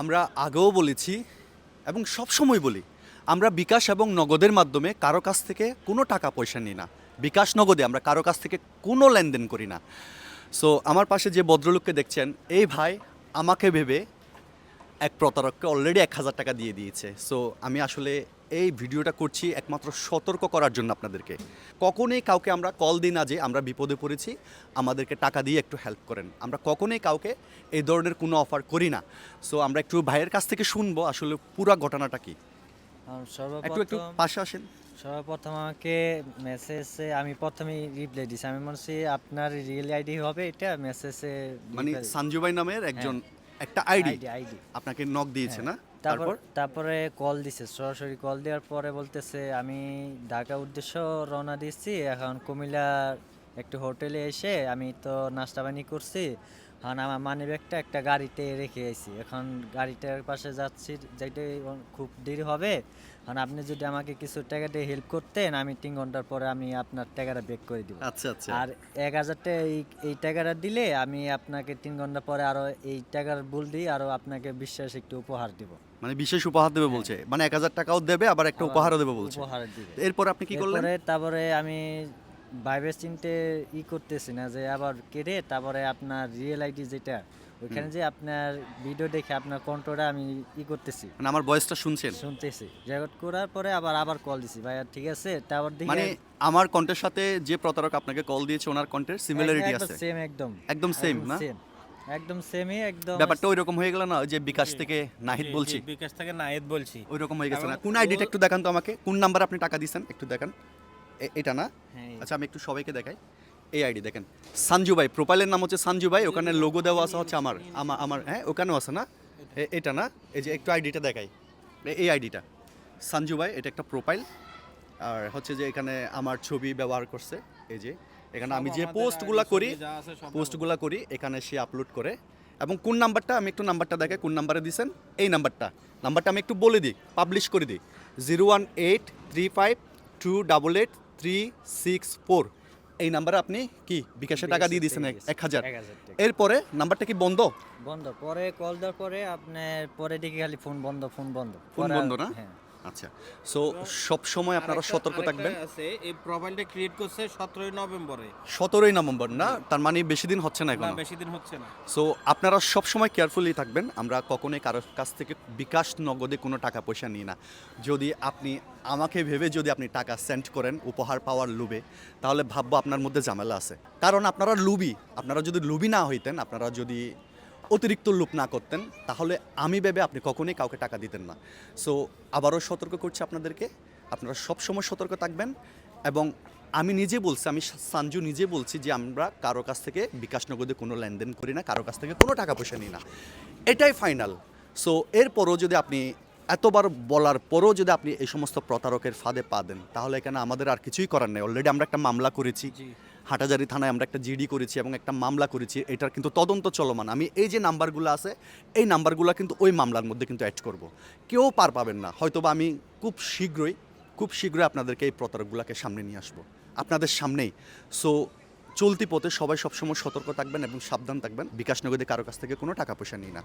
আমরা আগেও বলেছি এবং সবসময় বলি, আমরা বিকাশ এবং নগদের মাধ্যমে কারও কাছ থেকে কোনো টাকা পয়সা নিই না। বিকাশ নগদে আমরা কারও কাছ থেকে কোনো লেনদেন করি না। সো আমার পাশে যে ভদ্রলোককে দেখছেন, এই ভাই আমাকে ভেবে এক প্রতারককে অলরেডি এক হাজার টাকা দিয়ে দিয়েছে। সো আমি আসলে এই ভিডিওটা করছি একমাত্র সতর্ক করার জন্য আপনাদেরকে। কখনোই কাউকে আমরা কল দিই না যে আমরা বিপদে পড়েছি আমাদেরকে টাকা দিয়ে একটু হেল্প করেন। আমরা কখনোই কাউকে এই ধরনের কোনো অফার করি না। সো আমরা একটু ভাইয়ের কাছ থেকে শুনব আসলে পুরো ঘটনাটা কি। একটু একটু পাশে আসেন। সর্বপ্রথম আমাকে মেসেজে আমি প্রথমেই রিপ্লাই দিছি। আমি মনে করছি আপনার রিয়েল আইডি হবে এটা মেসেজে মানে সঞ্জু ভাই নামের একজন একটা আইডি আইডি আইডি আপনাকে নক দিয়েছে না? তারপর? তারপর? কল দিছে সরাসরি কল দেওয়ার পরে বলতেছে আমি ঢাকা উদ্দেশ্য রওনা দিচ্ছি এখন কুমিল্লার একটু হোটেলে এসে আমি তো নাস্তা পানি করছি এখন আমার মানি ব্যাগটা একটা গাড়িতে রেখে আইছি এখন গাড়িটার পাশে যাচ্ছি যাইতে খুব দেরি হবে এখন আপনি যদি আমাকে কিছু টাকা দিয়ে হেল্প করতেন আমি তিন ঘণ্টার পরে আমি আপনার টাকাটা ব্যাক করে দিব। আচ্ছা আচ্ছা। আর এক হাজার টাকা এই এই টাকাটা দিলে আমি আপনাকে তিন ঘণ্টা পরে আরও এই টাকার বুল দিয়ে আরও আপনাকে বিশ্বাস একটু উপহার দিব। মানে বিশেষ উপহার দেবে বলছে। মানে এক হাজার টাকাও দেবে আবার একটা উপহারও দেবে বলছে। এরপর আপনি কি করলেন? তারপরে আমি ভাইবে চিনতে ই করতেছি না যে আবার কেড়ে তারপরে আপনার রিয়েল আইডি যেটা ওইখানে যে আপনার ভিডিও দেখে আপনার কন্ট্রোটা আমি ই করতেছি। মানে আমার ভয়েসটা শুনছেন? শুনতেছি। রেকর্ড করার পরে আবার আবার কল দিছি ভাইয়া ঠিক আছে? তারপর দেখি মানে আমার কণ্ঠের সাথে যে প্রতারক আপনাকে কল দিয়েছে ওনার কণ্ঠের সিমিলারিটি আছে। সেম একদম। একদম সেম না? একদম সেমই একদম ব্যাপারটা ওই রকম হয়ে গেল না যে বিকাশ থেকে নাহিদ বলছি? বিকাশ থেকে নাহিদ বলছি। ওই রকম হয়ে গেছে না? কোন আইডিটা একটু দেখান তো আমাকে। কোন নাম্বার আপনি টাকা দিয়েছেন একটু দেখান। এটা না? হ্যাঁ আচ্ছা আমি একটু সবাইকে দেখাই। এই আইডি দেখেন। সঞ্জু ভাই প্রোফাইলের নাম হচ্ছে সঞ্জু ভাই ওখানে লোগো দেওয়া আছে হচ্ছে আমার আমার আমার হ্যাঁ ওখানেও আছে না? এটা। না? এই যে একটু আইডিটা দেখাই। এই আইডিটা সঞ্জু ভাই এটা একটা প্রোফাইল আর হচ্ছে যে এখানে আমার ছবি ব্যবহার করছে। এই যে এখানে আমি যে পোস্টগুলো করি পোস্টগুলো করি এখানে সে আপলোড করে। এবং কোন নাম্বারটা আমি একটু নাম্বারটা দেখে কোন নাম্বারে দিছেন? এই নাম্বারটা। নাম্বারটা আমি একটু বলে দিই পাবলিশ করে দিই। Zero one eight three five two double eight three six four এই নাম্বারে আপনি কি বিকাশে টাকা দিয়ে দিয়েছেন এক- হাজার। এরপরে নাম্বারটা কি বন্ধ? বন্ধ পরে কল দেওয়ার পরে আপনার পরে দেখি খালি ফোন বন্ধ ফোন বন্ধ। ফোন বন্ধ না? আচ্ছা। সো সব সময় আপনারা সতর্ক থাকবেন। আছে এই প্রোফাইলটা ক্রিয়েট করছে সতেরোই নভেম্বরে। সতেরোই নভেম্বর না? তার মানে বেশি দিন হচ্ছে না না এখন? বেশি দিন হচ্ছে না। সো আপনারা সব সময় কেয়ারফুলি থাকবেন। আমরা কখনোই কারোর কাছ থেকে বিকাশ নগদে কোনো টাকা পয়সা নিই না। যদি আপনি আমাকে ভেবে যদি আপনি টাকা সেন্ড করেন উপহার পাওয়ার লুবে তাহলে ভাববো আপনার মধ্যে ঝামেলা আছে। কারণ আপনারা লুবি আপনারা যদি লুবি না হইতেন আপনারা যদি অতিরিক্ত লুপ না করতেন, তাহলে আমি ভেবে আপনি কখনোই কাউকে টাকা দিতেন না। সো আবারও সতর্ক করছি আপনাদেরকে, আপনারা সবসময় সতর্ক থাকবেন এবং আমি নিজে বলছি, আমি সাঞ্জু নিজে বলছি যে আমরা কারও কাছ থেকে বিকাশ নগদে কোনো লেনদেন করি না, কারও কাছ থেকে কোনো টাকা পয়সা নিই না। এটাই ফাইনাল সো এরপরও যদি আপনি, এতবার বলার পরও যদি আপনি এই সমস্ত প্রতারকের ফাঁদে পা দেন, তাহলে এখানে আমাদের আর কিছুই করার নেই। অলরেডি আমরা একটা মামলা করেছি। হাটাজারি থানায় আমরা একটা জিডি করেছি এবং একটা মামলা করেছি, এটার কিন্তু তদন্ত চলমান। আমি এই যে নাম্বারগুলো আছে, এই নাম্বারগুলো কিন্তু ওই মামলার মধ্যে কিন্তু অ্যাড করব। কেউ পার পাবেন না। হয়তোবা আমি খুব শীঘ্রই খুব শীঘ্রই আপনাদেরকে এই প্রতারকগুলোকে সামনে নিয়ে আসব। আপনাদের সামনেই। সো চলতি পথে সবাই সবসময় সতর্ক থাকবেন এবং সাবধান থাকবেন। বিকাশ নগদে কারও কাছ থেকে কোনো টাকা পয়সা নিই না।